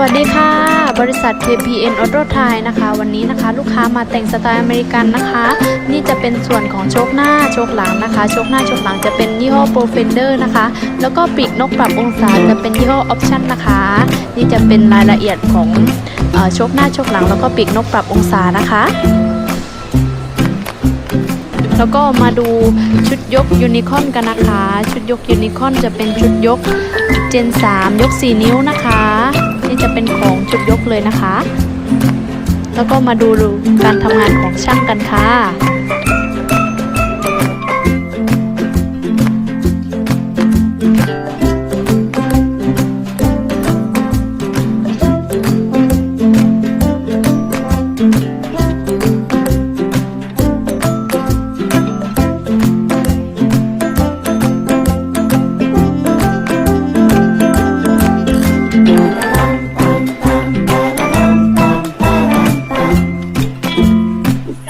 วัสดีค่ะ บริษัท KPN Auto Thai นะคะ วันนี้นะคะลูกค้ามาแต่งสไตล์อเมริกันนะคะ นี่จะเป็นส่วนของโชคหน้าโชคหลังนะคะ โชคหน้าโชคหลังจะเป็นยี่ห้อ Pro Fender นะคะ แล้วก็ปีกนกปรับองศาจะเป็นยี่ห้อ Option นะคะ นี่จะเป็นรายละเอียดของโชคหน้าโชคหลัง แล้วก็ปีกนกปรับองศานะคะแล้วก็มาดูชุดยกยูนิคอนกันนะคะ ชุดยกยูนิคอนจะเป็นชุดยกเจน 3 ยก 4 นิ้วนะคะ นี่จะเป็นของจุดยกเลยนะคะ แล้วก็มาดูการทำงานของช่างกันค่ะ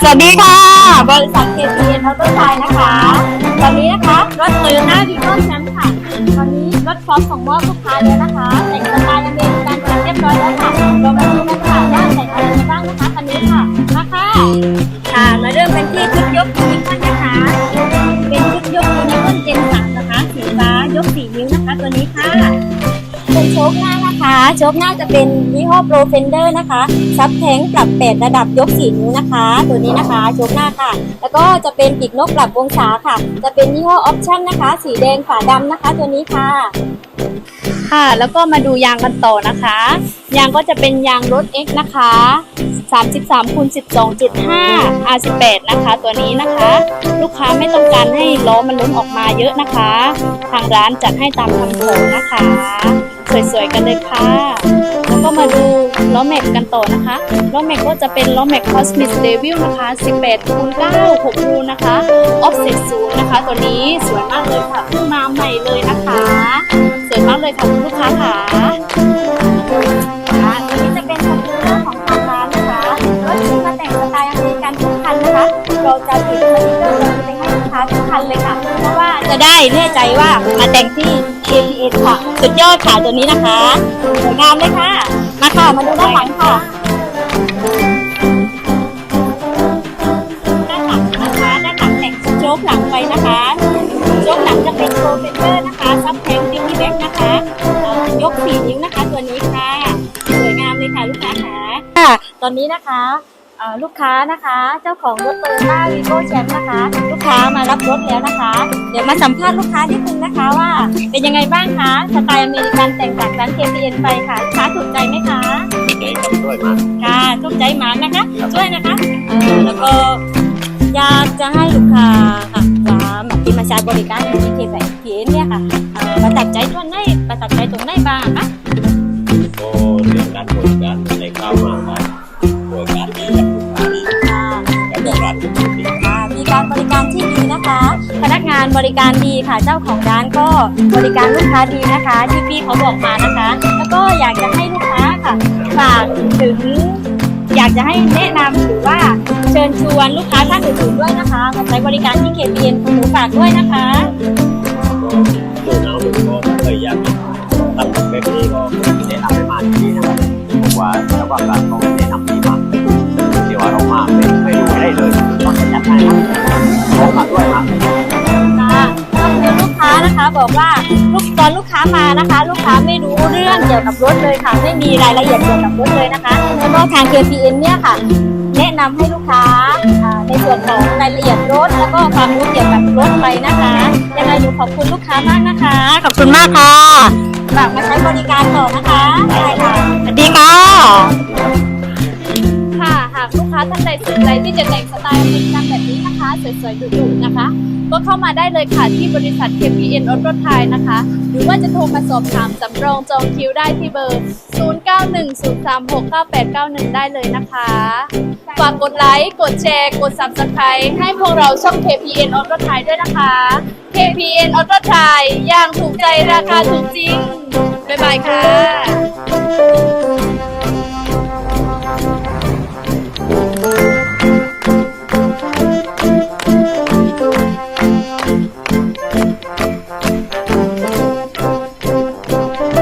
วัสดีค่ะ บริษัท KPN Auto Thai นะคะ ตอนนี้นะคะ รถโตโยต้าวีโก้แชมป์ค่ะ ตอนนี้รถพร้อมส่งมอบลูกค้าแล้วนะคะแต่ง นะคะโชคหน้าจะเป็นยี่ห้อ Pro Fender นะคะซับแทงปรับแปดระดับยกสี่นิ้วนะคะ ตัวนี้นะคะโชคหน้าค่ะ แล้วก็จะเป็นปีกนกปรับองศาค่ะ จะเป็นยี่ห้อ Option นะคะ สีแดงฝาดำนะคะ ตัวนี้ค่ะ ค่ะแล้วก็มาดูยางกันต่อนะคะ ยางก็จะเป็นยางรถ X นะคะ33คูณ12.5 R18 นะคะ ตัวนี้นะคะ ลูกค้าไม่ต้องการให้ล้อมันล้นออกมาเยอะนะคะ ทางร้านจัดให้ตามคำขอนะคะ สวยๆกันเลยค่ะ แล้วก็มาดูล้อแม็กกันต่อนะคะล้อแม็กก็จะเป็นล้อแม็ก Cosmic Devil นะคะ 18คูณ9 6รูนะคะ Offset 0นะคะ ตัวนี้สวยมากเลยค่ะเพิ่งมาใหม่เลยนะคะ สวยมากเลยค่ะคุณลูกค้าค่ะตัวนี้จะเป็นสกูตเตอร์ของทางร้านนะคะรถที่มาแต่งสไตล์อเมริกันทุกคันนะคะ เราจะติดสติกเกอร์ตัวนี้ไปให้ ลูกค้าทุกคันเลยค่ะ เพราะว่าจะได้แน่ใจว่ามาแต่งที่ KPN ค่ะ สุดยอดค่ะตัวนี้นะคะสวยงามเลยค่ะ มาค่ะ มาดูด้านหลังค่ะด้านหลังนะคะด้านหลังแต่งโจ๊กหลังไปนะคะโจ๊กหลังจะเป็นโปรเฟเตอร์นะคะซับแทงดิกี้แบ็กนะคะเอ่อยกสี่นิ้วนะคะ ตัวนี้ค่ะ สวยงามเลยค่ะลูกค้าค่ะค่ะตอนนี้นะคะเอ่อ ลูกค้านะคะ เจ้าของรถโตโยต้าวีโก้แชมป์นะคะ ลูกค้ามารับรถแล้วนะคะ เดี๋ยวมาสัมภาษณ์ลูกค้านิดนึงนะคะว่า เป็นยังไงบ้างคะสไตล์อเมริกันแต่งจากร้าน KPN ไปค่ะลูกค้าถูกใจไหมคะใจกับด้วยมากค่ะถูกใจหมานะคะช่วยนะคะเออแล้วก็อยากจะให้ลูกค้าค่ะว่ามาที่มาใช้บริการที่เคสพีเอ็นเนี่ยค่ะเอ่อประทับใจตรงไหนประทับใจตรงไหนบ้างคะก็เรื่องการบริการในเข้ามา บริการดีค่ะ เจ้าของร้านก็บริการลูกค้าดีนะคะที่พี่เขาบอกมานะคะ แล้วก็อยากจะให้ลูกค้าค่ะฝากถึง อยากจะให้แนะนำหรือว่าเชิญชวนลูกค้าท่านอื่นๆด้วยนะคะมาใช้บริการที่ KPN หนูฝากด้วยนะคะ ดูน้องดูก็เคยอยากทำแบบนี้ก็แนะนำให้มาที่นี่นะครับผมว่าแล้วว่าการต้องแนะนำดีมากที่ว่าเรามาไม่ไม่รู้ไม่ได้เลยต้องจัดให้ครับขอมาด้วยครั บอกว่าลูกตอนลูกค้ามานะคะ ลูกค้าไม่รู้เรื่องเกี่ยวกับรถเลยค่ะ ไม่มีรายละเอียดเกี่ยวกับรถเลยนะคะแล้วก็ทาง KPN เนี่ยค่ะ แนะนำให้ลูกค้าอ่าในส่วนของรายละเอียดรถแล้วก็ความรู้เกี่ยวกับรถไปนะคะยังไงหนูขอบคุณลูกค้ามากนะคะ ขอบคุณมากค่ะฝากมาใช้บริการต่อนะคะได้ค่ะสวัสดีค่ะค่ะ หากลูกค้าท่านใดสนใจที่จะแต่งสไตล์อเมริกันแบบนี้นะคะ สวยๆดุๆนะคะ ก็เข้ามาได้เลยค่ะที่บริษัท KPN Auto Thai นะคะ หรือว่าจะโทรมาสอบถามสำรองจองคิวได้ที่เบอร์ 0910369891 ได้เลยนะคะ ฝากกดไลค์กดแชร์ กด Subscribe ให้พวกเราช่อง KPN Auto Thai ด้วยนะคะ KPN Auto Thai อย่างถูกใจราคาถูกจริงบ๊ายบายค่ะ